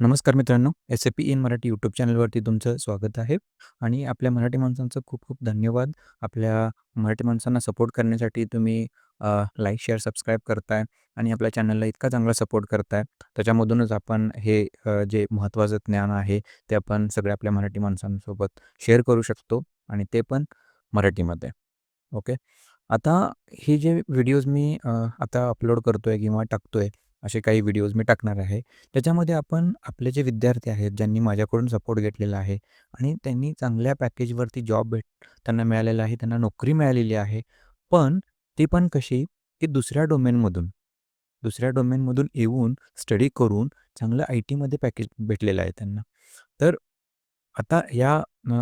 नमस्कार मित्रांनो, SAP in Marathi YouTube चॅनलवरती तुमचं स्वागत आहे आणि आपल्या मराठी माणसांचं खूप-खूप धन्यवाद. आपल्या मराठी माणसांना सपोर्ट करण्यासाठी तुम्ही लाईक, शेअर, सबस्क्राईब करताय आणि आपल्या चॅनलला इतका चांगला सपोर्ट करताय. त्याच्यामधूनच आपण हे जे महत्त्वाचं ज्ञान आहे, ते आपण सगळ्या आपल्या मराठी माणसांसोबत शेअर करू शकतो आणि ते पण मराठीमध्ये. ओके. आता हे जे व्हिडिओज मी आता अपलोड करतोय किंवा टाकतोय, असे काही व्हिडिओज मी टाकणार आहे. त्याच्यामध्ये आपण आपले जे विद्यार्थी आहेत, ज्यांनी माझ्याकडून सपोर्ट घेतलेला आहे आणि त्यांनी चांगल्या पॅकेजवरती जॉब भेट त्यांना मिळालेला आहे, त्यांना नोकरी मिळालेली आहे. पण ती पण कशी, की दुसऱ्या डोमेनमधून, दुसऱ्या डोमेनमधून येऊन स्टडी करून चांगलं आय-टीमध्ये पॅकेज भेटलेलं आहे त्यांना. तर आता या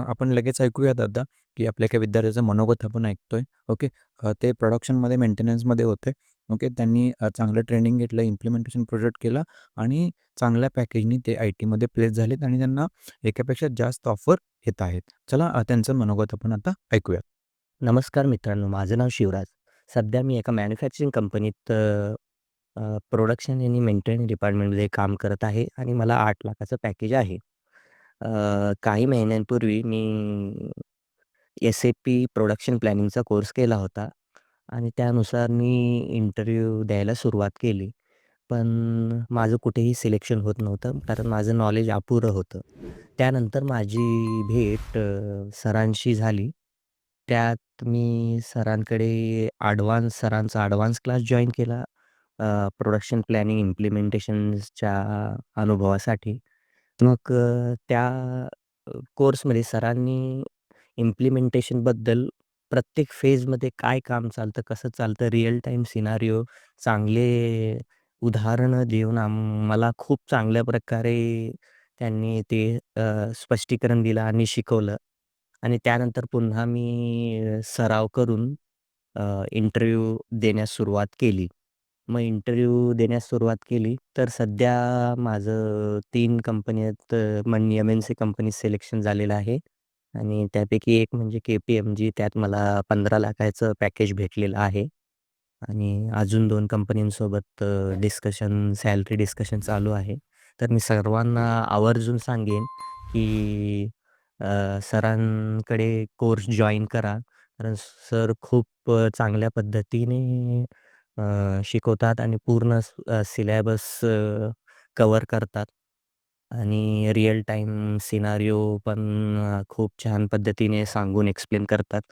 आपण लगेच ऐकूयात आता, की आपल्या एका विद्यार्थ्याचं मनोगत आपण ऐकतोय. ओके. ते प्रोडक्शनमध्ये मेंटेनन्समध्ये होते. ओके. त्यांनी चांगलं ट्रेनिंग घेतलं, इम्प्लिमेंटेशन प्रोजेक्ट केला आणि चांगल्या पॅकेजनी ते आय-टीमध्ये प्लेस झालेत आणि त्यांना एकापेक्षा जास्त ऑफर येत आहेत. चला त्यांचं मनोगत आपण आता ऐकूया नमस्कार मित्रांनो, माझं नाव शिवराज. सध्या मी एका मॅन्युफॅक्चरिंग कंपनीत प्रोडक्शन आणि मेंटेनन्स डिपार्टमेंटमध्ये काम करत आहे आणि मला आठ लाखाचं पॅकेज आहे. काही महिन्यांपूर्वी मी एस-ए-पी प्रोडक्शन प्लॅनिंगचा कोर्स केला होता आणि त्यानुसार मी इंटरव्ह्यू द्यायला सुरुवात केली. पण माझं कुठेही सिलेक्शन होत नव्हतं, कारण माझं नॉलेज अपुरं होतं. त्यानंतर माझी भेट अ, सरांशी झाली. त्यात मी सरांकडे ॲडव्हान्स सरांचा ॲडव्हान्स क्लास जॉइन केला अ, प्रोडक्शन प्लॅनिंग इम्प्लिमेंटेशन्सच्या अनुभवासाठी. मग अ, त्या अ, कोर्समध्ये सरांनी इम्प्लिमेंटेशनबद्दल प्रत्येक फेजमध्ये काय काम चालतं, कसं चालतं, रिअल टाईम सिनारिओ, चांगले उदाहरणं देऊन आम्हाला खूप चांगल्या प्रकारे त्यांनी ते अ, स्पष्टीकरण दिलं आणि शिकवलं आणि त्यानंतर पुन्हा मी सराव करून अ, इंटरव्ह्यू देण्यास सुरुवात केली. मग इंटरव्ह्यू देण्यास सुरुवात केली, तर सध्या माझं 3 कंपन्यात मग एम-एन-सी कंपनीत सिलेक्शन झालेलं आहे आणि त्यापैकी एक म्हणजे के-पी-एम-जी त्यात मला 15 लाखाचं पॅकेज भेटलेलं आहे आणि अजून 2 कंपनींसोबत अ, डिस्कशन, सॅलरी डिस्कशन चालू आहे. तर मी सर्वांना आवर्जून सांगेन, की अ, सरांकडे कोर्स जॉइन करा. कारण सर खूप अ, चांगल्या पद्धतीने अ, शिकवतात आणि पूर्ण अ, सिलॅबस अ, कव्हर करतात आणि रिअल टाईम सिनारिओ पण अ, खूप छान पद्धतीने सांगून एक्सप्लेन करतात.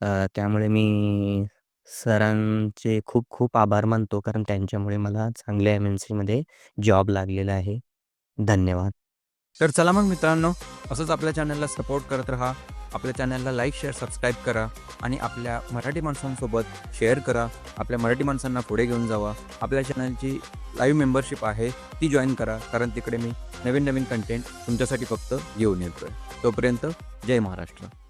अ, त्यामुळे मी सरांचे खूप-खूप आभार मानतो, कारण त्यांच्यामुळे मला चांगल्या एम-एन-सीमध्ये जॉब लागलेला आहे. धन्यवाद. तर चला मग मित्रांनो, असंच आपल्या चॅनलला सपोर्ट करत राहा. आपल्या चॅनलला लाईक, शेअर, सबस्क्राईब करा आणि आपल्या मराठी माणसांसोबत शेअर करा. आपल्या मराठी माणसांना पुढे घेऊन जावा. आपल्या चॅनलची लाईव्ह मेंबरशिप आहे, ती जॉईन करा. कारण तिकडे मी नवीन-नवीन कंटेंट तुमच्यासाठी फक्त घेऊन येतोय. तोपर्यंत जय महाराष्ट्र.